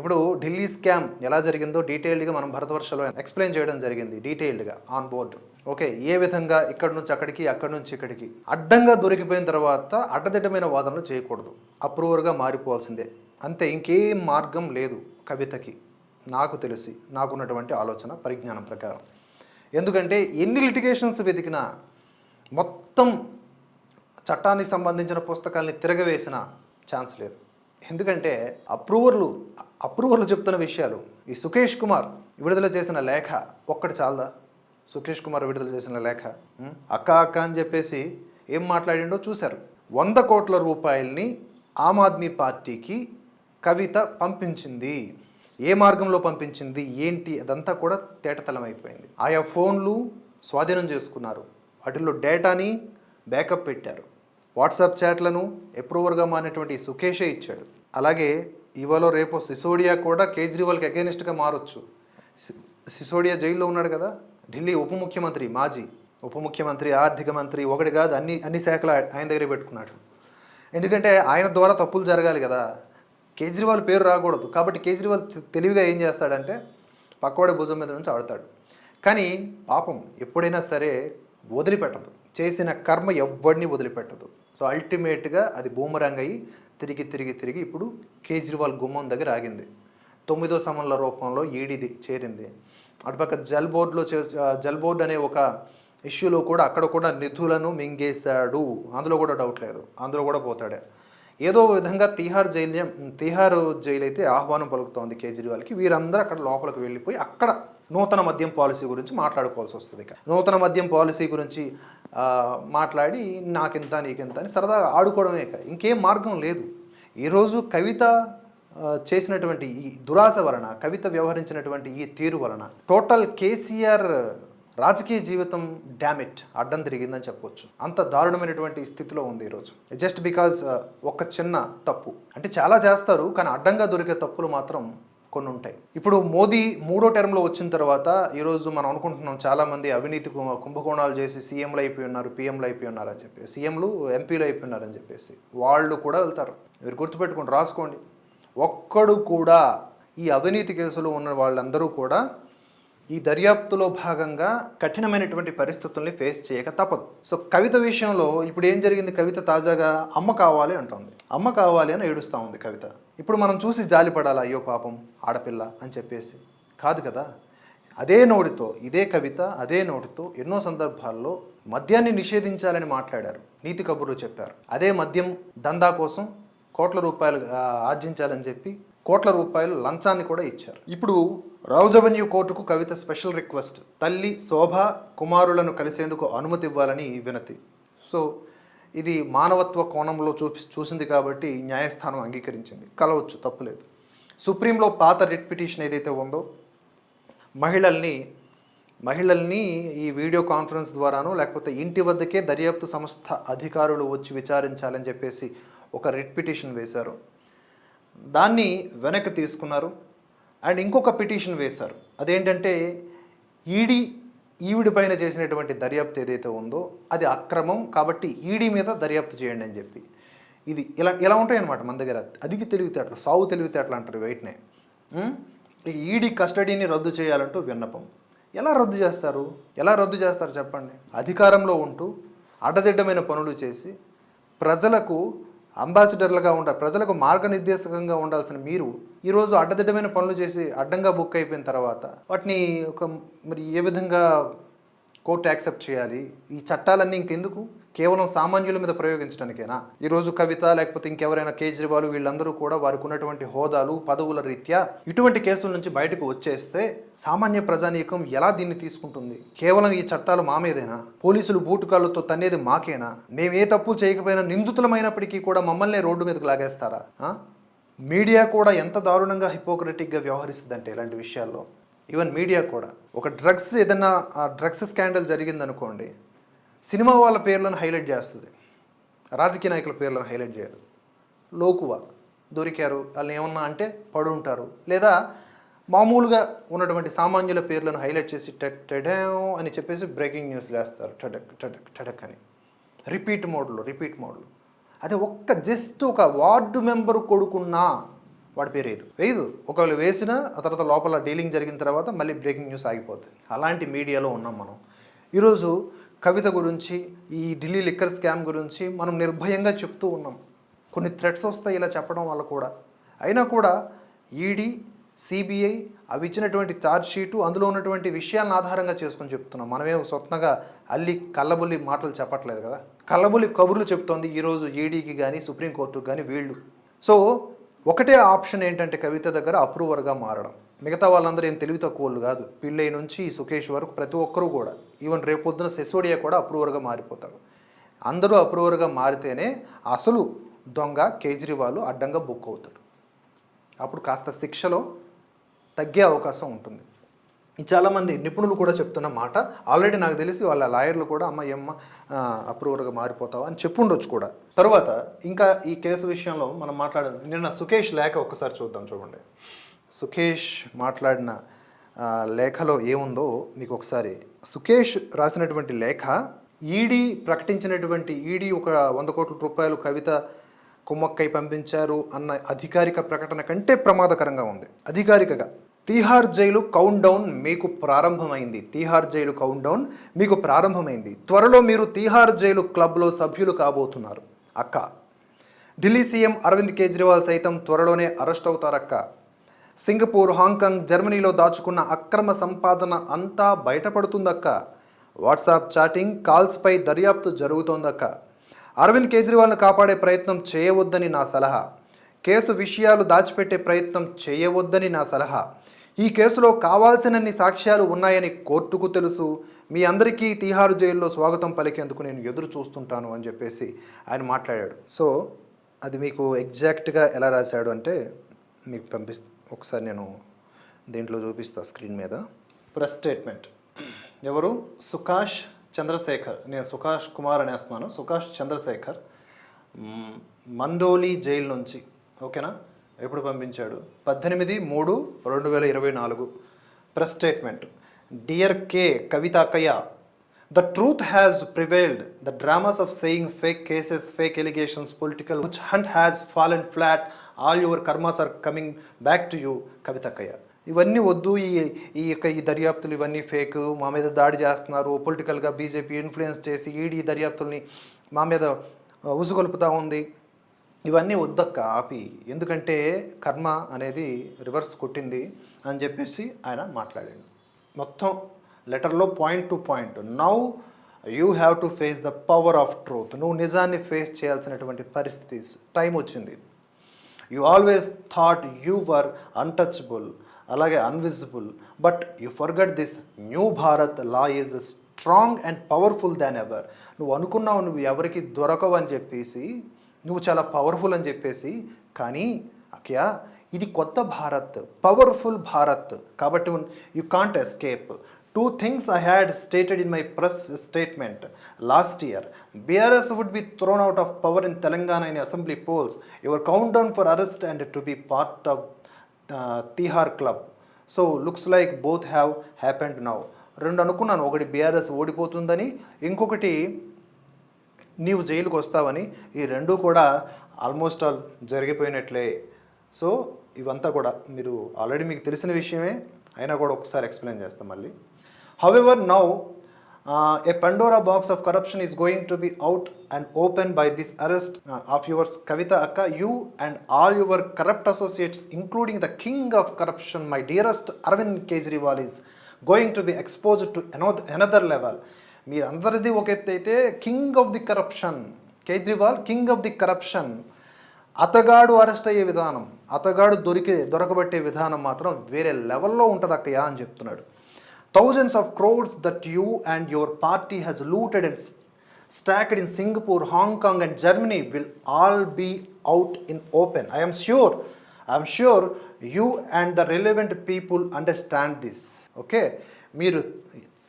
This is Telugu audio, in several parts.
ఇప్పుడు ఢిల్లీ స్కామ్ ఎలా జరిగిందో డీటెయిల్డ్గా మనం భరతవర్షలో ఎక్స్ప్లెయిన్ చేయడం జరిగింది డీటెయిల్డ్గా ఆన్ బోర్డ్. ఓకే ఏ విధంగా ఇక్కడ నుంచి అక్కడికి అక్కడి నుంచి ఇక్కడికి అడ్డంగా దొరికిపోయిన తర్వాత అడ్డదిడ్డమైన వాదనలు చేయకూడదు. అప్రూవర్గా మారిపోవాల్సిందే. అంతే ఇంకేం మార్గం లేదు కవితకి. నాకు తెలిసి నాకున్నటువంటి ఆలోచన పరిజ్ఞానం ప్రకారం. ఎందుకంటే ఎన్ని లిటిగేషన్స్ వెతికినా మొత్తం చట్టానికి సంబంధించిన పుస్తకాల్ని తిరగవేసిన ఛాన్స్ లేదు. ఎందుకంటే అప్రూవర్లు అప్రూవర్లు చెప్తున్న విషయాలు. ఈ సుకేష్ కుమార్ విడుదల చేసిన లేఖ ఒక్కటి చాలదా? సుకేష్ కుమార్ విడుదల చేసిన లేఖ. అక్క అక్క అని చెప్పేసి ఏం మాట్లాడిండో చూశారు. వంద కోట్ల రూపాయల్ని ఆమ్ ఆద్మీ పార్టీకి కవిత పంపించింది. ఏ మార్గంలో పంపించింది? ఏంటి? అదంతా కూడా తేటతలం అయిపోయింది ఆయా ఫోన్లు స్వాధీనం చేసుకున్నారు. వాటిల్లో డేటాని బ్యాకప్ పెట్టారు. వాట్సాప్ చాట్లను అప్రూవర్గా మారినటువంటి సుఖేషే ఇచ్చాడు. అలాగే ఇవాళ రేపు సిసోడియా కూడా కేజ్రీవాల్కి అగేనిస్ట్గా మారొచ్చు. సిసోడియా జైల్లో ఉన్నాడు కదా? ఢిల్లీ ఉప ముఖ్యమంత్రి మాజీ ఉప ముఖ్యమంత్రి ఆర్థిక మంత్రి ఒకటి కాదు అన్ని అన్ని శాఖలు ఆయ- ఆయన దగ్గర పెట్టుకున్నాడు. ఎందుకంటే ఆయన ద్వారా తప్పులు జరగాలి కదా? కేజ్రీవాల్ పేరు రాకూడదు. కాబట్టి కేజ్రీవాల్ తెలివిగా ఏం చేస్తాడంటే పక్కోడి భుజం మీద నుంచి ఆడతాడు. కానీ పాపం ఎప్పుడైనా సరే వదిలిపెట్టదు. చేసిన కర్మ ఎవ్వడిని వదిలిపెట్టదు. సో అల్టిమేట్గా అది బూమరంగ్ అయ్యి తిరిగి తిరిగి తిరిగి ఇప్పుడు కేజ్రీవాల్ గుమ్మం దగ్గర ఆగింది. తొమ్మిదో సమన్ల రూపంలో ఈడీది చేరింది. అటుపక్క జల్ బోర్డులో చే జల్ బోర్డు అనే ఒక ఇష్యూలో కూడా అక్కడ కూడా నిధులను మింగేశాడు. అందులో కూడా డౌట్ లేదు. అందులో కూడా పోతాడే. ఏదో విధంగా తీహార్ జైలు తీహార్ జైలు అయితే ఆహ్వానం పలుకుతోంది కేజ్రీవాల్కి. వీరందరూ అక్కడ లోపలికి వెళ్ళిపోయి అక్కడ నూతన మద్యం పాలసీ గురించి మాట్లాడుకోవాల్సి వస్తుంది ఇక. నూతన మద్యం పాలసీ గురించి మాట్లాడి నాకింత నీకింత అని సరదాగా ఆడుకోవడమే ఇక. ఇంకేం మార్గం లేదు. ఈరోజు కవిత చేసినటువంటి ఈ దురాశ వలన కవిత వ్యవహరించినటువంటి ఈ తీరు వలన టోటల్ కేసీఆర్ రాజకీయ జీవితం డ్యామిట్ అడ్డం తిరిగిందని చెప్పొచ్చు. అంత దారుణమైనటువంటి స్థితిలో ఉంది ఈరోజు. జస్ట్ బికాజ్ uh, ఒక చిన్న తప్పు. అంటే చాలా చేస్తారు కానీ అడ్డంగా దొరికే తప్పులు మాత్రం కొన్ని ఉంటాయి. ఇప్పుడు మోదీ మూడో టర్మ్లో వచ్చిన తర్వాత ఈరోజు మనం అనుకుంటున్నాం చాలామంది అవినీతి కుంభకోణాలు చేసి సీఎంలు అయిపోయి ఉన్నారు పీఎంలు అయిపోయి ఉన్నారు అని చెప్పి సీఎంలు ఎంపీలు అయిపోయి ఉన్నారని చెప్పేసి. వాళ్ళు కూడా వెళ్తారు. మీరు గుర్తుపెట్టుకోండి రాసుకోండి. ఒక్కడు కూడా ఈ అవినీతి కేసులో ఉన్న వాళ్ళందరూ కూడా ఈ దర్యాప్తులో భాగంగా కఠినమైనటువంటి పరిస్థితుల్ని ఫేస్ చేయక తప్పదు. సో కవిత విషయంలో ఇప్పుడు ఏం జరిగింది? కవిత తాజాగా అమ్మ కావాలి అంటుంది. అమ్మ కావాలి అని ఏడుస్తూ ఉంది కవిత. ఇప్పుడు మనం చూసి జాలిపడాలా అయ్యో పాపం ఆడపిల్ల అని చెప్పేసి. కాదు కదా? అదే నోటితో ఇదే కవిత అదే నోటితో ఎన్నో సందర్భాల్లో మద్యాన్ని నిషేధించాలని మాట్లాడారు. నీతి కబుర్లు చెప్పారు. అదే మద్యం దందా కోసం కోట్ల రూపాయలు ఆర్జించాలని చెప్పి కోట్ల రూపాయలు లంచాన్ని కూడా ఇచ్చారు. ఇప్పుడు రౌజ్ అవెన్యూ కోర్టుకు కవిత స్పెషల్ రిక్వెస్ట్. తల్లి శోభ కుమారులను కలిసేందుకు అనుమతి ఇవ్వాలని వినతి. సో ఇది మానవత్వ కోణంలో చూపి చూసింది కాబట్టి న్యాయస్థానం అంగీకరించింది. కలవచ్చు తప్పులేదు. సుప్రీంలో పాత రిట్ పిటిషన్ ఏదైతే ఉందో మహిళల్ని మహిళల్ని ఈ వీడియో కాన్ఫరెన్స్ ద్వారానో లేకపోతే ఇంటి వద్దకే దర్యాప్తు సంస్థ అధికారులు వచ్చి విచారించాలని చెప్పేసి ఒక రిట్ పిటిషన్ వేశారు. దాన్ని వెనక్కి తీసుకున్నారు. అండ్ ఇంకొక పిటిషన్ వేశారు. అదేంటంటే ఈడీ ఈవిడి పైన చేసినటువంటి దర్యాప్తు ఏదైతే ఉందో అది అక్రమం కాబట్టి ఈడీ మీద దర్యాప్తు చేయండి అని చెప్పి. ఇది ఇలా ఇలా ఉంటాయన్నమాట మన దగ్గర. అదికి తెలివితేటలు సాగు తెలివితేటలు అంటారు వెయిట్నే. ఇక ఈడీ కస్టడీని రద్దు చేయాలంటూ విన్నపం. ఎలా రద్దు చేస్తారు? ఎలా రద్దు చేస్తారు చెప్పండి? అధికారంలో ఉంటూ అడ్డదిడ్డమైన పనులు చేసి ప్రజలకు అంబాసిడర్లుగా ఉండ ప్రజలకు మార్గనిర్దేశకంగా ఉండాల్సిన మీరు ఈరోజు అడ్డదిడ్డమైన పనులు చేసి అడ్డంగా బుక్ అయిపోయిన తర్వాత వాటిని ఒక మరి ఏ విధంగా కోర్టు యాక్సెప్ట్ చేయాలి. ఈ చట్టాలన్నీ ఇంకెందుకు? కేవలం సామాన్యుల మీద ప్రయోగించడానికేనా? ఈరోజు కవిత లేకపోతే ఇంకెవరైనా కేజ్రీవాల్ వీళ్ళందరూ కూడా వారికి ఉన్నటువంటి హోదాలు పదవుల రీత్యా ఇటువంటి కేసుల నుంచి బయటకు వచ్చేస్తే సామాన్య ప్రజానీకం ఎలా దీన్ని తీసుకుంటుంది? కేవలం ఈ చట్టాలు మా మీదేనా? పోలీసులు బూటుకాళ్ళతో తన్నేది మాకేనా? మేము ఏ తప్పు చేయకపోయినా నిందితులమైనప్పటికీ కూడా మమ్మల్ని రోడ్డు మీదకు లాగేస్తారా? మీడియా కూడా ఎంత దారుణంగా హిపోక్రటిక్గా వ్యవహరిస్తుందంటే ఇలాంటి విషయాల్లో. ఈవెన్ మీడియా కూడా. ఒక డ్రగ్స్ ఏదైనా ఆ డ్రగ్స్ స్కాండల్ జరిగిందనుకోండి సినిమా వాళ్ళ పేర్లను హైలైట్ చేస్తుంది. రాజకీయ నాయకుల పేర్లను హైలైట్ చేయదు. లోకువ. దొరికారు. వాళ్ళని ఏమన్నా అంటే పడు ఉంటారు లేదా మామూలుగా ఉన్నటువంటి సామాన్యుల పేర్లను హైలైట్ చేసి టెక్ టెడేం అని చెప్పేసి బ్రేకింగ్ న్యూస్ లేస్తారు. టడక్ టడక్ టడక్ అని. రిపీట్ మోడ్లో రిపీట్ మోడ్లో. అదే ఒక్క జస్ట్ ఒక వార్డు మెంబర్ కొడుకున్నా వాడి పేరు వేయదు వేయదు ఒకవేళ వేసినా ఆ తర్వాత లోపల డీలింగ్ జరిగిన తర్వాత మళ్ళీ బ్రేకింగ్ న్యూస్ ఆగిపోతుంది అలాంటి మీడియాలో ఉన్నాం మనం. ఈరోజు కవిత గురించి ఈ ఢిల్లీ లిక్కర్ స్కామ్ గురించి మనం నిర్భయంగా చెప్తూ ఉన్నాం. కొన్ని థ్రెట్స్ వస్తాయి ఇలా చెప్పడం వల్ల కూడా. అయినా కూడా ఈడీ సిబిఐ అవి ఇచ్చినటువంటి ఛార్జ్ షీటు అందులో ఉన్నటువంటి విషయాలను ఆధారంగా చేసుకొని చెప్తున్నాం. మనమే స్వప్నగా అల్లి కల్లబుల్లి మాటలు చెప్పట్లేదు కదా. కల్లబుల్లి కబుర్లు చెప్తోంది ఈరోజు ఈడీకి కానీ సుప్రీంకోర్టుకి కానీ వీళ్ళు. సో ఒకటే ఆప్షన్ ఏంటంటే కవిత దగ్గర అప్రూవర్గా మారడం. మిగతా వాళ్ళందరూ ఏం తెలివి తక్కువలు కాదు. పిల్లై నుంచి సుఖేష్ వరకు ప్రతి ఒక్కరూ కూడా ఈవెన్ రేపొద్దున సెసోడియా కూడా అప్రూవర్గా మారిపోతారు. అందరూ అప్రూవర్గా మారితేనే అసలు దొంగ కేజ్రీవాల్ అడ్డంగా బుక్ అవుతాడు అప్పుడు కాస్త శిక్షలో తగ్గే అవకాశం ఉంటుంది. చాలామంది నిపుణులు కూడా చెప్తున్న మాట ఆల్రెడీ నాకు తెలిసి వాళ్ళ లాయర్లు కూడా అమ్మ ఏమ్మ అప్రూవర్గా మారిపోతావు? అని చెప్పుండొచ్చు కూడా. తరువాత ఇంకా ఈ కేసు విషయంలో మనం మాట్లాడే నిన్న సుఖేష్ లేఖ ఒక్కసారి చూద్దాం చూడండి. సుఖేష్ మాట్లాడిన లేఖలో ఏముందో మీకు ఒకసారి. సుఖేష్ రాసినటువంటి లేఖ ఈడీ ప్రకటించినటువంటి ఈడీ ఒక వంద కోట్ల రూపాయలు కవిత కుమ్మక్కై పంపించారు అన్న అధికారిక ప్రకటన కంటే ప్రమాదకరంగా ఉంది. అధికారికగా తీహార్ జైలు కౌంట్ డౌన్ మీకు ప్రారంభమైంది. తీహార్ జైలు కౌంట్ డౌన్ మీకు ప్రారంభమైంది. త్వరలో మీరు తీహార్ జైలు క్లబ్లో సభ్యులు కాబోతున్నారు. అక్క. ఢిల్లీ సీఎం అరవింద్ కేజ్రీవాల్ సైతం త్వరలోనే అరెస్ట్ అవుతారక్క. సింగపూర్ హాంకాంగ్ జర్మనీలో దాచుకున్న అక్రమ సంపాదన అంతా బయటపడుతుందక్క. వాట్సాప్ చాటింగ్ కాల్స్పై దర్యాప్తు జరుగుతోందక్క. అరవింద్ కేజ్రీవాల్ను కాపాడే ప్రయత్నం చేయవద్దని నా సలహా. కేసు విషయాలు దాచిపెట్టే ప్రయత్నం చేయవద్దని నా సలహా. ఈ కేసులో కావాల్సినన్ని సాక్ష్యాలు ఉన్నాయని కోర్టుకు తెలుసు. మీ అందరికీ తీహారు జైల్లో స్వాగతం పలికేందుకు నేను ఎదురు చూస్తుంటాను అని చెప్పేసి ఆయన మాట్లాడాడు. సో అది మీకు ఎగ్జాక్ట్గా ఎలా రాశాడు అంటే మీకు పంపిస్తా ఒకసారి నేను దీంట్లో చూపిస్తా స్క్రీన్ మీద. Press statement. ఎవరు? సుకాష్ చంద్రశేఖర్. నేను సుకాష్ కుమార్ అనేస్తున్నాను. సుకాష్ చంద్రశేఖర్ మండోలి జైలు నుంచి. ఓకేనా? ఎప్పుడు పంపించాడు? పద్దెనిమిది మూడు రెండు వేల ఇరవై నాలుగు. Press statement dear K కవితాకయ్య the truth has prevailed the dramas of saying fake cases fake allegations political witch hunt has fallen flat all your karmas are coming back to you కవితాకయ్య ఇవన్నీ వద్దు ఈ ఈ యొక్క ఈ దర్యాప్తులు ఇవన్నీ ఫేక్ మా మీద దాడి చేస్తున్నారు. పొలిటికల్గా బీజేపీ ఇన్ఫ్లుయెన్స్ చేసి ఈడీ దర్యాప్తుల్ని మా మీద ఉసుగొలుపుతూ ఉంది. ఇవన్నీ వద్దక్క ఆపి ఎందుకంటే కర్మ అనేది రివర్స్ కొట్టింది అని చెప్పేసి ఆయన మాట్లాడాడు. మొత్తం లెటర్లో point to point. Now you have to face the power of truth. నువ్వు నిజాన్ని ఫేస్ చేయాల్సినటువంటి పరిస్థితి టైం వచ్చింది. You always thought you were untouchable అలాగే invisible. But you forgot this new Bharat law is strong and powerful than ever. నువ్వు అనుకున్నావు నువ్వు ఎవరికి దొరకవు అని చెప్పేసి నువ్వు చాలా పవర్ఫుల్ అని చెప్పేసి కానీ అఖ్యా ఇది కొత్త భారత్ పవర్ఫుల్ భారత్. కాబట్టి you can't escape two things I had stated in my press statement last year BRS would be thrown out of power in Telangana in assembly polls your count down for arrest and to be part of Tihar club so looks like both have happened now రెండు అనుకున్నాను. ఒకటి బీఆర్ఎస్ ఓడిపోతుందని ఇంకొకటి నీవు జైలుకు వస్తావని ఈ రెండు కూడా ఆల్మోస్ట్ ఆల్ జరిగిపోయినట్లే. సో ఇవంతా కూడా మీరు ఆల్రెడీ మీకు తెలిసిన విషయమే. అయినా కూడా ఒకసారి ఎక్స్ప్లెయిన్ చేస్తాం మళ్ళీ. However now a Pandora box of corruption is going to be out and open by this arrest of yours Kavitha అక్క you and all your corrupt associates including the king of corruption my dearest Arvind Kejriwal is going to be exposed to another level మీరందరిది ఒక ఎత్తు అయితే king of the corruption. Kejriwal king of the corruption. అతగాడు అరెస్ట్ అయ్యే విధానం అతగాడు దొరికే దొరకబట్టే విధానం మాత్రం వేరే లెవెల్లో ఉంటుంది అక్కయ్య అని చెప్తున్నాడు. Thousands of crores that you and your party has looted and stacked in Singapore Hong Kong and Germany will all be out in open I'm sure I'm sure you and the relevant people understand this okay మీరు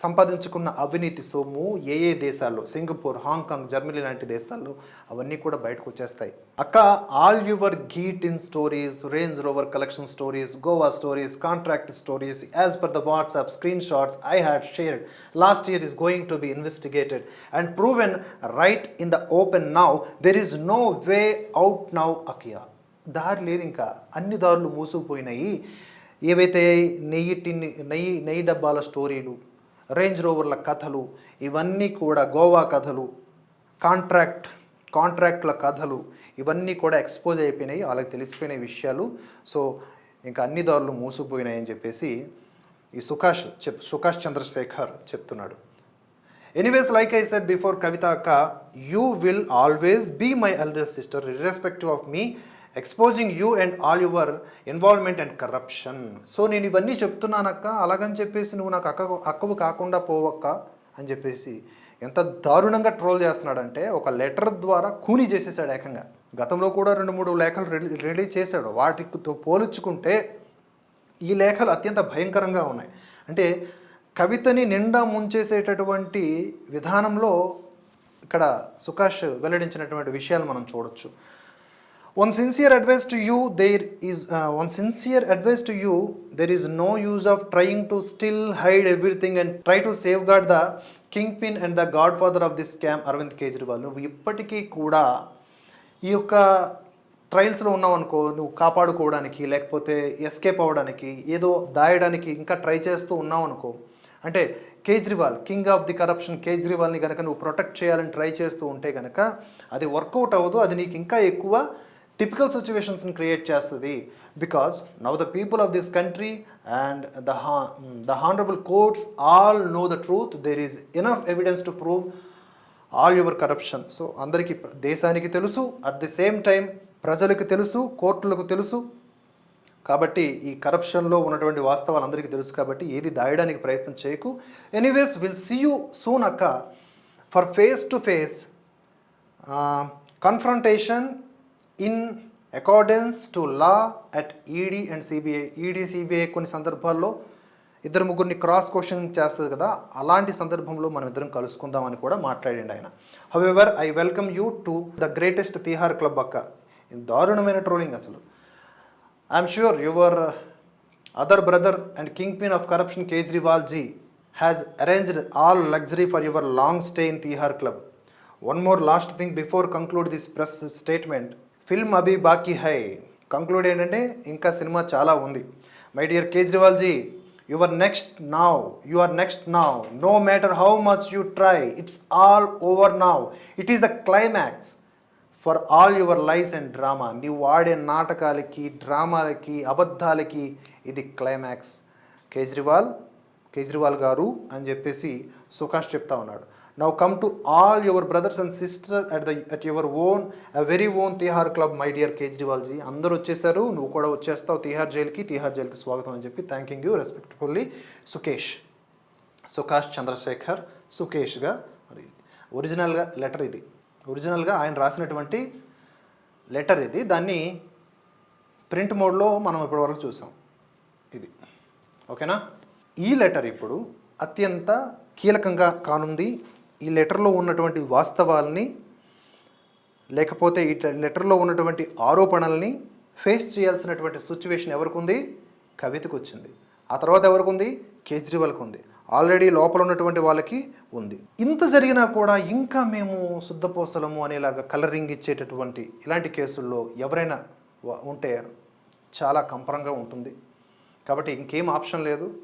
సంపాదించుకున్న అవినీతి సొమ్ము ఏ ఏ దేశాల్లో? సింగపూర్ హాంకాంగ్ జర్మనీ లాంటి దేశాల్లో అవన్నీ కూడా బయటకు వచ్చేస్తాయి. అక్క all your gate in stories Range Rover collection stories Goa stories contract stories as per the WhatsApp screen shots I had shared. Last year is going to be investigated and proven right in the open now there is no way out now అకియా దారి లేదు ఇంకా. అన్ని దారులు మూసుకుపోయినాయి. ఏవైతే నెయ్యి టిన్ నెయ్యి నెయ్యి డబ్బాల స్టోరీలు రేంజ్ రోవర్ల కథలు ఇవన్నీ కూడా గోవా కథలు కాంట్రాక్ట్ కాంట్రాక్ట్ల కథలు ఇవన్నీ కూడా ఎక్స్పోజ్ అయిపోయినాయి వాళ్ళకి తెలిసిపోయిన విషయాలు. సో ఇంకా అన్ని దారులు మూసుకుపోయినాయని చెప్పేసి ఈ సుకాష్ చెప్ సుకాష్ చంద్రశేఖర్ చెప్తున్నాడు. Anyways like I said before Kavitha అక్క you will always be my elder sister irrespective of me exposing you and all your involvement and corruption so నేను ఇవన్నీ చెప్తున్నానక్క. అలాగని చెప్పేసి నువ్వు నాకు అక్క అక్కవు కాకుండా పోవక్క అని చెప్పేసి ఎంత దారుణంగా ట్రోల్ చేస్తున్నాడంటే ఒక లెటర్ ద్వారా కూనీ చేసేసాడు ఏకంగా. గతంలో కూడా రెండు మూడు లేఖలు రెడీ రిలీజ్ చేశాడు. వాటితో పోల్చుకుంటే ఈ లేఖలు అత్యంత భయంకరంగా ఉన్నాయి. అంటే కవితని నిండా ముంచేసేటటువంటి విధానంలో ఇక్కడ సుకాష్ వెల్లడించినటువంటి విషయాలు మనం చూడొచ్చు. One sincere advice to you there is one sincere advice to you there is no use of trying to still hide everything and try to safeguard the kingpin and the godfather of this scam Arvind Kejriwal నువ్వు ఇప్పటికీ కూడా ఈ యొక్క ట్రయల్స్లో ఉన్నావు అనుకో నువ్వు కాపాడుకోవడానికి లేకపోతే ఎస్కేప్ అవ్వడానికి ఏదో దాయడానికి ఇంకా ట్రై చేస్తూ ఉన్నావు అనుకో అంటే Kejriwal king of the corruption కేజ్రీవాల్ని కనుక నువ్వు ప్రొటెక్ట్ చేయాలని ట్రై చేస్తూ ఉంటే కనుక అది వర్కౌట్ అవ్వదు అది నీకు ఇంకా ఎక్కువ టిపికల్ సిచ్యువేషన్స్ని క్రియేట్ చేస్తుంది because now the people of this country and the the honourable courts all know the truth there is enough evidence to prove all your corruption so అందరికీ దేశానికి తెలుసు అట్ ది సేమ్ టైం ప్రజలకు తెలుసు కోర్టులకు తెలుసు. కాబట్టి ఈ కరప్షన్లో ఉన్నటువంటి వాస్తవాలు అందరికీ తెలుసు కాబట్టి ఏది దాయడానికి ప్రయత్నం చేయకు. Anyways will see you soon అక్క for face to face confrontation in accordance to law at ED and CBI ED CBI కొన్ని సందర్భాల్లో ఇద్దరు ముగ్గురిని క్రాస్ క్వశ్చన్ చేస్తుంది కదా అలాంటి సందర్భంలో మనం ఇద్దరం కలుసుకుందామని కూడా మాట్లాడండి ఆయన. However I welcome you to the greatest Tihar club అక్క. దారుణమైన ట్రోలింగ్ అసలు. I'm sure your other brother and kingpin of corruption Kejriwal ji has arranged all luxury for your long stay in Tihar club one more last thing before conclude this press statement film అభి బాకీ హై. కంక్లూడ్ ఏంటంటే ఇంకా సినిమా చాలా ఉంది. My dear Kejriwal ji you are next now you are next now. No matter how much you try it's all over now. It is the climax for all your life and drama. నీవు ఆడే నాటకాలకి డ్రామాలకి అబద్ధాలకి ఇది క్లైమాక్స్. కేజ్రీవాల్ కేజ్రీవాల్ గారు అని చెప్పేసి సుకాష్ చెప్తా ఉన్నాడు. Now come to all your brothers and sister at the at your own a very own Tihar club my dear Kejriwal ji అందరూ వచ్చేసారు నువ్వు కూడా వచ్చేస్తావు తిహార్ జైలుకి తిహార్ జైలుకి స్వాగతం అని చెప్పి thanking you respectfully Sukesh Sukash Chandrashekhar సుకేష్గా మరి ఒరిజినల్గా లెటర్ ఇది. ఒరిజినల్గా ఆయన రాసినటువంటి లెటర్ ఇది. దాన్ని ప్రింట్ మోడ్లో మనం ఇప్పటివరకు చూసాం. ఇది. ఓకేనా ఈ లెటర్ ఇప్పుడు అత్యంత కీలకంగా కానుంది. ఈ లెటర్లో ఉన్నటువంటి వాస్తవాల్ని లేకపోతే ఈ లెటర్లో ఉన్నటువంటి ఆరోపణల్ని ఫేస్ చేయాల్సినటువంటి సిచ్యువేషన్ ఎవరికి ఉంది కవితకు వచ్చింది. ఆ తర్వాత ఎవరికి ఉంది కేజ్రీవాల్కి ఉంది. ఆల్రెడీ లోపల ఉన్నటువంటి వాళ్ళకి ఉంది. ఇంత జరిగినా కూడా ఇంకా మేము శుద్ధపోసలము అనేలాగా కలరింగ్ ఇచ్చేటటువంటి ఇలాంటి కేసుల్లో ఎవరైనా ఉంటే చాలా కంపరంగా ఉంటుంది. కాబట్టి ఇంకేం ఆప్షన్ లేదు.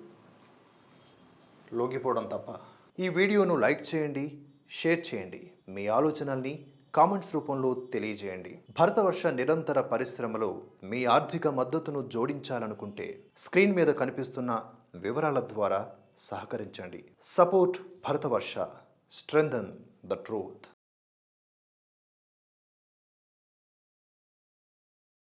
లోగిపోవడం తప్ప. ఈ వీడియోను లైక్ చేయండి షేర్ చేయండి. మీ ఆలోచనల్ని కామెంట్స్ రూపంలో తెలియజేయండి. భరతవర్ష నిరంతర పరిశ్రమలో మీ ఆర్థిక మద్దతును జోడించాలనుకుంటే స్క్రీన్ మీద కనిపిస్తున్న వివరాల ద్వారా సహకరించండి. Support Bharatvarsha. Strengthen the truth.